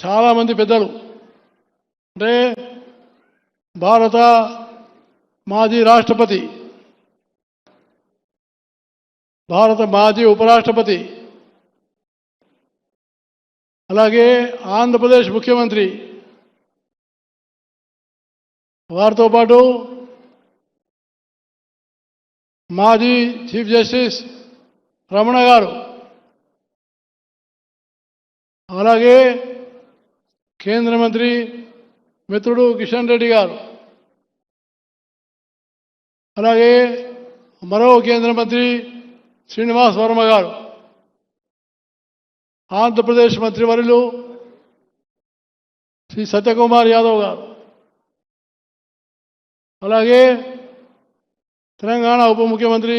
చాలామంది పెద్దలు. అంటే భారత మాజీ రాష్ట్రపతి భారత మాజీ ఉపరాష్ట్రపతి అలాగే ఆంధ్రప్రదేశ్ ముఖ్యమంత్రి వారితో పాటు మాజీ చీఫ్ జస్టిస్ రమణ గారు అలాగే కేంద్ర మంత్రి మిత్రుడు కిషన్ రెడ్డి గారు. అలాగే మరో కేంద్ర మంత్రి శ్రీనివాస్ వర్మ గారు. ఆంధ్రప్రదేశ్ మంత్రివర్యులు శ్రీ సత్యకుమార్ యాదవ్ గారు. అలాగే తెలంగాణ ఉప ముఖ్యమంత్రి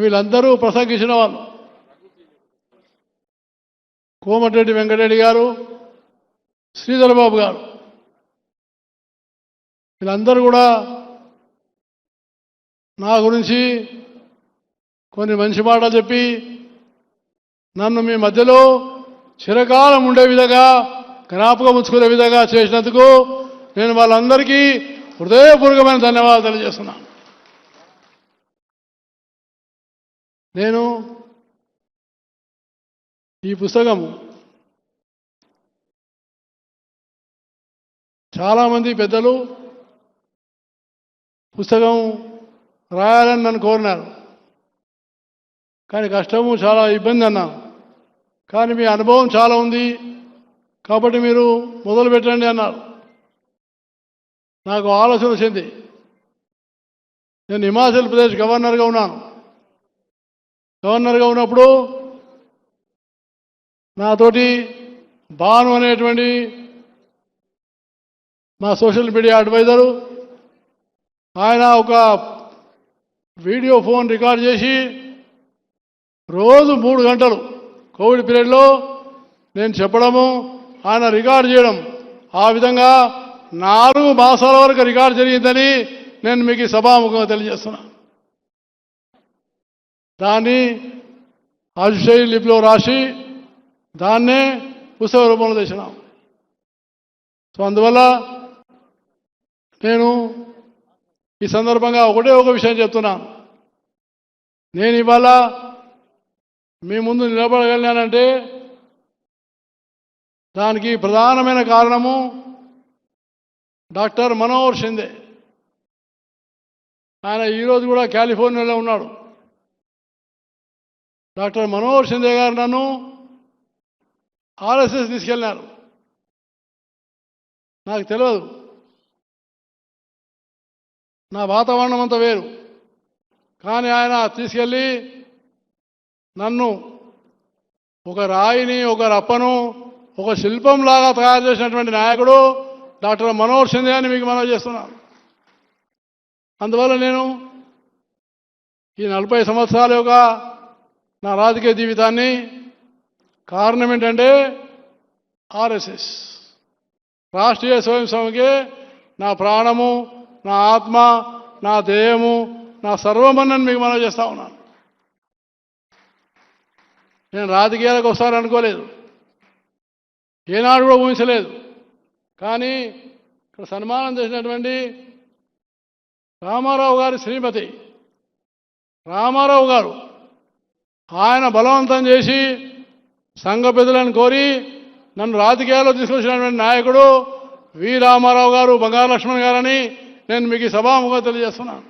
వీళ్ళందరూ ప్రసంగించిన వాళ్ళు. కోమటిరెడ్డి వెంకటరెడ్డి గారు శ్రీధరబాబు గారు. వీళ్ళందరూ కూడా నా గురించి కొన్ని మంచి మాటలు చెప్పి నన్ను మీ మధ్యలో చిరకాలం ఉండే విధంగా జ్ఞాపకం ఉంచుకునే విధంగా చేసినందుకు నేను వాళ్ళందరికీ హృదయపూర్వకమైన ధన్యవాదాలు తెలియజేస్తున్నాను. నేను ఈ పుస్తకం చాలామంది పెద్దలు పుస్తకం రాయాలని నన్ను కోరినారు. కానీ కష్టము చాలా ఇబ్బంది అన్నాను కానీ మీ అనుభవం చాలా ఉంది. కాబట్టి మీరు మొదలు పెట్టండి అన్నారు. నాకు ఆలోచన వచ్చింది. నేను హిమాచల్ ప్రదేశ్ గవర్నర్గా ఉన్నాను. గవర్నర్గా ఉన్నప్పుడు నాతోటి భాను అనేటువంటి మా సోషల్ మీడియా అడ్వైజరు ఆయన ఒక వీడియో ఫోన్ రికార్డ్ చేసి రోజు మూడు గంటలు కోవిడ్ పీరియడ్లో నేను చెప్పడము ఆయన రికార్డ్ చేయడం. ఆ విధంగా నాలుగు మాసాల వరకు రికార్డ్ జరిగిందని నేను మీకు సభాముఖంగా తెలియజేస్తున్నా దాన్ని అజుషై లిపిలో రాసి దాన్నే పుస్తక రూపంలో తెచ్చినాం. సో అందువల్ల నేను ఈ సందర్భంగా ఒకటే ఒక విషయం చెప్తున్నాను నేను ఇవాళ మీ ముందు నిలబడగలిగానంటే దానికి ప్రధానమైన కారణము డాక్టర్ మనోహర్ షిందే. ఆయన ఈరోజు కూడా కాలిఫోర్నియాలో ఉన్నాడు. డాక్టర్ మనోహర్ షిందే గారు నన్ను ఆర్ఎస్ఎస్ తీసుకెళ్ళినారు నాకు తెలియదు నా వాతావరణం అంతా వేరు. కానీ ఆయన తీసుకెళ్ళి నన్ను ఒక రాయిని ఒక రప్పను ఒక శిల్పంలాగా తయారు చేసినటువంటి నాయకుడు డాక్టర్ మనోహర్ సింధే అని మీకు మనవి చేస్తున్నాను. అందువల్ల నేను ఈ నలభై సంవత్సరాల యొక్క నా రాజకీయ జీవితాన్ని కారణం ఏంటంటే ఆర్ఎస్ఎస్. రాష్ట్రీయ స్వయం సంఘకే నా ప్రాణము నా ఆత్మ నా దేహము నా సర్వమన్నని మీకు మనం చేస్తా ఉన్నాను. నేను రాజకీయాలకు వస్తాననుకోలేదు ఏనాడు కూడా ఊహించలేదు. కానీ ఇక్కడ సన్మానం చేసినటువంటి రామారావు గారి శ్రీమతి రామారావు గారు ఆయన బలవంతం చేసి సంఘ పెద్దలను కోరి నన్ను రాజకీయాల్లో తీసుకొచ్చినటువంటి నాయకుడు వి రామారావు గారు బంగారు లక్ష్మణ్ గారని నేను మీకు ఈ సభాముఖంగా తెలియజేస్తున్నాను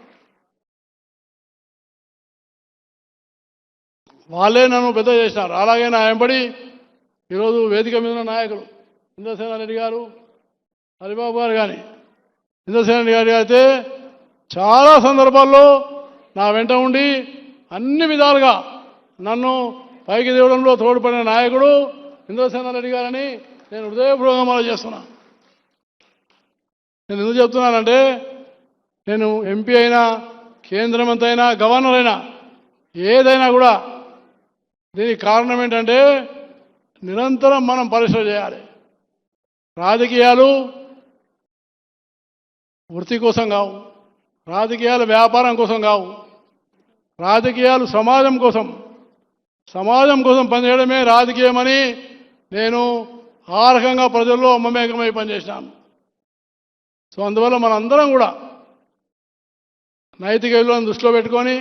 వాళ్ళే నన్ను పెద్ద చేసినారు. అలాగే నా వెంబడి ఈరోజు వేదిక మీద ఉన్న నాయకులు ఇంద్రసేన రెడ్డి గారు హరిబాబు గారు కానీ ఇంద్రసేన రెడ్డి గారు అయితే చాలా సందర్భాల్లో నా వెంట ఉండి అన్ని విధాలుగా నన్ను పైకి దేవడంలో తోడ్పడిన నాయకుడు ఇంద్రసేన రెడ్డి గారని నేను హృదయపూర్వకంగా మనం చేస్తున్నా. నేను ఎందుకు చెప్తున్నానంటే నేను ఎంపీ అయినా కేంద్ర మంత్రి అయినా గవర్నర్ అయినా ఏదైనా కూడా దీనికి కారణం ఏంటంటే నిరంతరం మనం పరిశ్రమ చేయాలి. రాజకీయాలు వృత్తి కోసం కావు రాజకీయాలు వ్యాపారం కోసం కావు రాజకీయాలు సమాజం కోసం సమాజం కోసం పనిచేయడమే రాజకీయమని నేను ఆ రకంగా ప్రజల్లో మమేకమై పనిచేసినాను సో అందువల్ల మనందరం కూడా నైతిక విలువలను దృష్టిలో పెట్టుకొని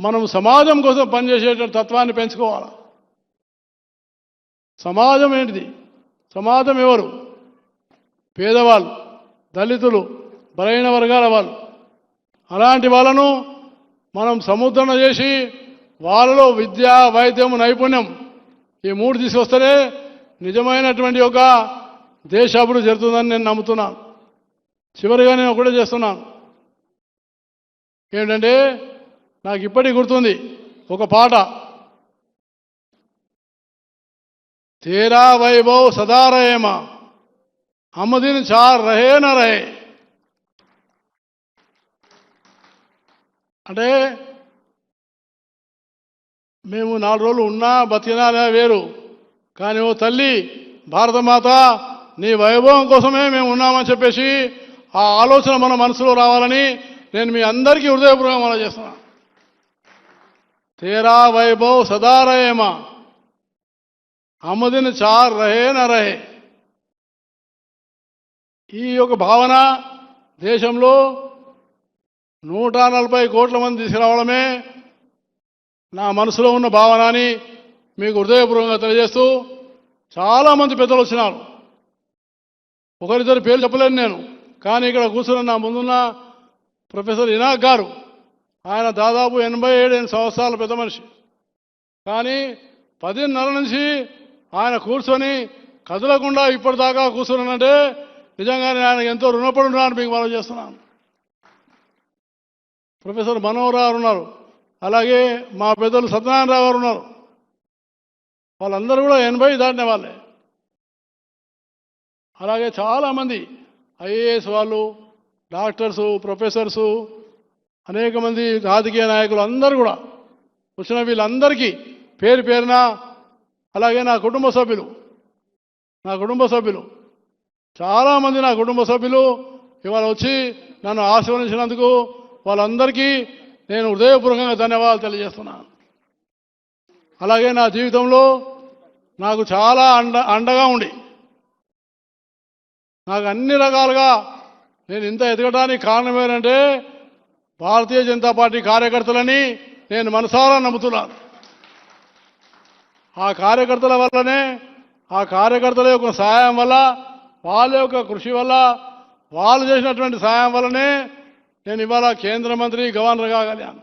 మనం సమాజం కోసం పనిచేసేటువంటి తత్వాన్ని పెంచుకోవాలి? సమాజం ఏంటిది? సమాజం ఎవరు? పేదవాళ్ళు దళితులు బలైన వర్గాల వాళ్ళు. అలాంటి వాళ్ళను మనం సముద్రణ చేసి వాళ్ళలో విద్య వైద్యం నైపుణ్యం ఈ మూడు తీసుకొస్తేనే నిజమైనటువంటి ఒక దేశాభివృద్ధి జరుగుతుందని నేను నమ్ముతున్నాను. చివరిగా నేను ఒకటే చేస్తున్నాను. ఏంటంటే నాకు ఇప్పటికి గుర్తుంది ఒక పాట. తేరా వైభవ్ సదా రహేమ అమ్మదిన్ చార్ రహే న రహే అంటే మేము నాలుగు రోజులు ఉన్నా బతికినా వేరు. కానీ ఓ తల్లి భారతమాత నీ వైభవం కోసమే మేము ఉన్నామని చెప్పేసి ఆ ఆలోచన మన మనసులో రావాలని నేను మీ అందరికీ హృదయపూర్వకంగా మనం చేస్తున్నా. తేరా వైభవ్ సదా రహేమ అమ్మదిన చార్ రహే న రహే. ఈ యొక్క భావన దేశంలో నూట నలభై కోట్ల మంది తీసుకురావడమే నా మనసులో ఉన్న భావనాన్ని మీకు హృదయపూర్వకంగా తెలియజేస్తూ చాలామంది పెద్దలు వచ్చినారు. ఒకరిద్దరు పేరు చెప్పలేను నేను కానీ ఇక్కడ కూర్చున్న నా ముందున్న ప్రొఫెసర్ ఇనాక్ గారు ఆయన దాదాపు ఎనభై ఏడు సంవత్సరాల పెద్ద మనిషి. కానీ పదిన్నర నుంచి ఆయన కూర్చొని కదలకుండా ఇప్పటిదాకా కూర్చున్నానంటే నిజంగానే ఆయన ఎంతో రుణపడి ఉన్నాను మీకు మనం చేస్తున్నాను ప్రొఫెసర్ మనోహర్ గారు ఉన్నారు. అలాగే మా పెద్దలు సత్యనారాయణరావు గారు ఉన్నారు. వాళ్ళందరూ కూడా ఎనభై దాటిన వాళ్ళే. అలాగే చాలామంది ఐఏఎస్ వాళ్ళు డాక్టర్సు ప్రొఫెసర్సు అనేక మంది రాజకీయ నాయకులు అందరూ కూడా వచ్చిన వీళ్ళందరికీ పేరు పేరున అలాగే నా కుటుంబ సభ్యులు నా కుటుంబ సభ్యులు చాలామంది నా కుటుంబ సభ్యులు ఇవాళ వచ్చి నన్ను ఆశీర్వదించినందుకు వాళ్ళందరికీ నేను హృదయపూర్వకంగా ధన్యవాదాలు తెలియజేస్తున్నాను. అలాగే నా జీవితంలో నాకు చాలా అండ అండగా ఉండి నాకు అన్ని రకాలుగా నేను ఇంత ఎదగడానికి కారణం ఏంటంటే భారతీయ జనతా పార్టీ కార్యకర్తలని నేను మనసారా నమ్ముతున్నాను. ఆ కార్యకర్తల వల్లనే ఆ కార్యకర్తల యొక్క సహాయం వల్ల వాళ్ళ యొక్క కృషి వల్ల వాళ్ళు చేసినటువంటి సహాయం వల్లనే నేను ఇవాళ కేంద్ర మంత్రి గవర్నర్ కాగలిగాను.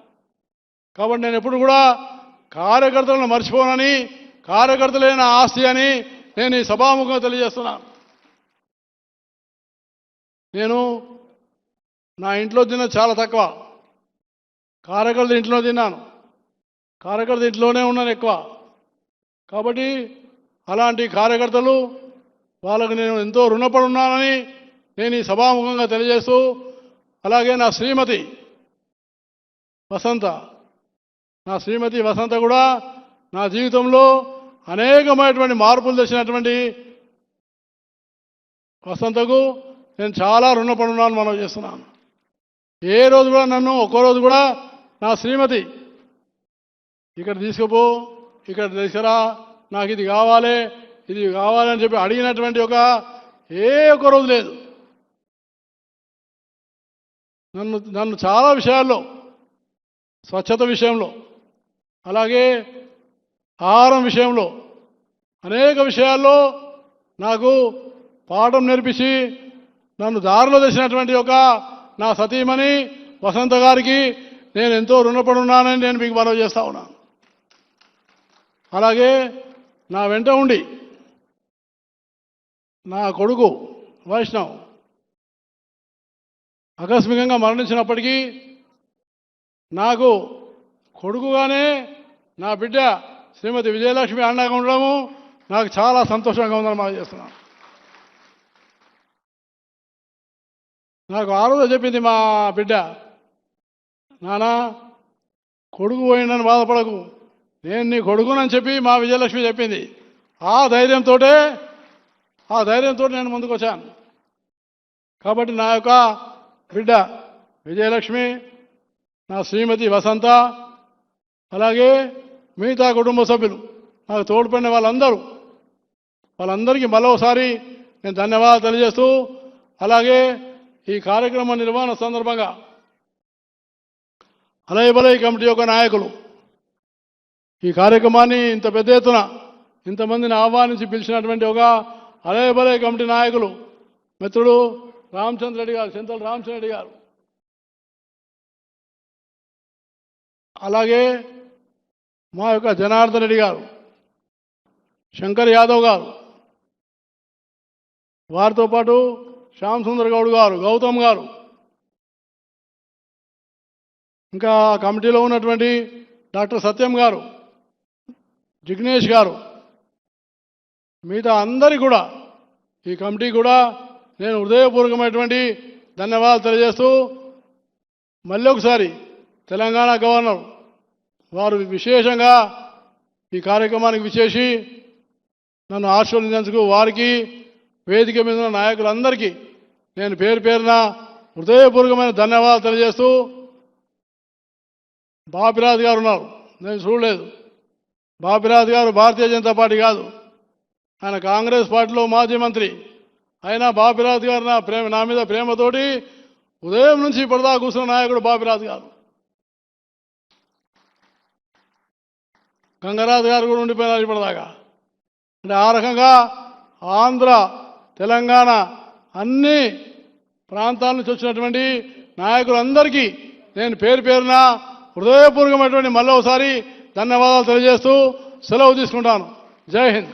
కాబట్టి నేను ఎప్పుడు కూడా కార్యకర్తలను మర్చిపోనని కార్యకర్తలే నా ఆస్తి అని నేను ఈ సభాముఖంగా తెలియజేస్తున్నాను. నేను నా ఇంట్లో తిన్న చాలా తక్కువ. కార్యకర్త ఇంట్లో తిన్నాను. కార్యకర్త ఇంట్లోనే ఉన్నాను ఎక్కువ. కాబట్టి అలాంటి కార్యకర్తలు వాళ్ళకు నేను ఎంతో రుణపడి ఉన్నానని నేను ఈ సభాముఖంగా తెలియజేస్తూ అలాగే నా శ్రీమతి వసంత. నా శ్రీమతి వసంత కూడా నా జీవితంలో అనేకమైనటువంటి మార్పులు తెచ్చినటువంటి వసంతకు నేను చాలా రుణపడి ఉన్నాను మనం చేస్తున్నాను. ఏ రోజు కూడా నన్ను ఒక్కో రోజు కూడా నా శ్రీమతి ఇక్కడ తీసుకుపో ఇక్కడ తీసుకురా నాకు ఇది కావాలి ఇది కావాలని చెప్పి అడిగినటువంటి ఒక ఏ ఒక్క రోజు లేదు. నన్ను నన్ను చాలా విషయాల్లో స్వచ్ఛత విషయంలో అలాగే ఆహారం విషయంలో అనేక విషయాల్లో నాకు పాఠం నేర్పించి నన్ను దారిలో తెచ్చినటువంటి ఒక నా సతీమణి వసంత గారికి నేను ఎంతో రుణపడి ఉన్నానని నేను మీకు మనవి చేస్తా ఉన్నాను. అలాగే నా వెంట ఉండి నా కొడుకు వైష్ణవ్ ఆకస్మికంగా మరణించినప్పటికీ నాకు కొడుకుగానే నా బిడ్డ శ్రీమతి విజయలక్ష్మి అండగా ఉండడము నాకు చాలా సంతోషంగా ఉందని మనం చేస్తున్నాను నాకు ఆ రోజు చెప్పింది మా బిడ్డ నానా కొడుకు పోయిండని బాధపడకు. నేను నీ కొడుకునని చెప్పి మా విజయలక్ష్మి చెప్పింది. ఆ ధైర్యంతో ఆ ధైర్యంతో నేను ముందుకు వచ్చాను కాబట్టి నా యొక్క బిడ్డ విజయలక్ష్మి నా శ్రీమతి వసంత అలాగే మిగతా కుటుంబ సభ్యులు నాకు తోడ్పడిన వాళ్ళందరూ వాళ్ళందరికీ మరోసారి నేను ధన్యవాదాలు తెలియజేస్తూ అలాగే ఈ కార్యక్రమ నిర్వహణ సందర్భంగా అలయబలయ కమిటీ యొక్క నాయకులు ఈ కార్యక్రమాన్ని ఇంత పెద్ద ఎత్తున ఇంతమందిని ఆహ్వానించి పిలిచినటువంటి ఒక అలయబలయ కమిటీ నాయకులు మిత్రుడు రెడ్డి గారు చింతల రామచంద్ర రెడ్డి గారు. అలాగే మా యొక్క జనార్దన్ రెడ్డి గారు శంకర్ యాదవ్ గారు వారితో పాటు శ్యామ్ సుందర్ గౌడ్ గారు గౌతమ్ గారు. ఇంకా కమిటీలో ఉన్నటువంటి డాక్టర్ సత్యం గారు జిగ్నేష్ గారు మిగతా అందరి కూడా ఈ కమిటీ కూడా నేను హృదయపూర్వకమైనటువంటి ధన్యవాదాలు తెలియజేస్తూ మళ్ళీ ఒకసారి తెలంగాణ గవర్నర్ వారు విశేషంగా ఈ కార్యక్రమానికి విశేషి నన్ను ఆశీర్వదించేందుకు వారికి వేదిక మీద ఉన్న నాయకులందరికీ నేను పేరు పేరున హృదయపూర్వకమైన ధన్యవాదాలు తెలియజేస్తూ బాపిరాజ్ గారు ఉన్నారు. నేను చూడలేదు. బాపిరాజ్ గారు భారతీయ జనతా పార్టీ కాదు. ఆయన కాంగ్రెస్ పార్టీలో మాజీ మంత్రి. అయినా బాపిరాజు గారు నా ప్రేమ నా మీద ప్రేమతోటి ఉదయం నుంచి ఇప్పటిదా కూర్చున్న నాయకుడు బాపిరాజు గారు. గంగరాజు గారు కూడా ఉండిపోయినారు ఇప్పటిదాకా. అంటే ఆ రకంగా ఆంధ్ర తెలంగాణ అన్ని ప్రాంతాల నుంచి వచ్చినటువంటి నాయకులందరికీ నేను పేరు పేరున హృదయపూర్వకమైనటువంటి మళ్ళీ ఒకసారి ధన్యవాదాలు తెలియజేస్తూ సెలవు తీసుకుంటాను. జై హింద్.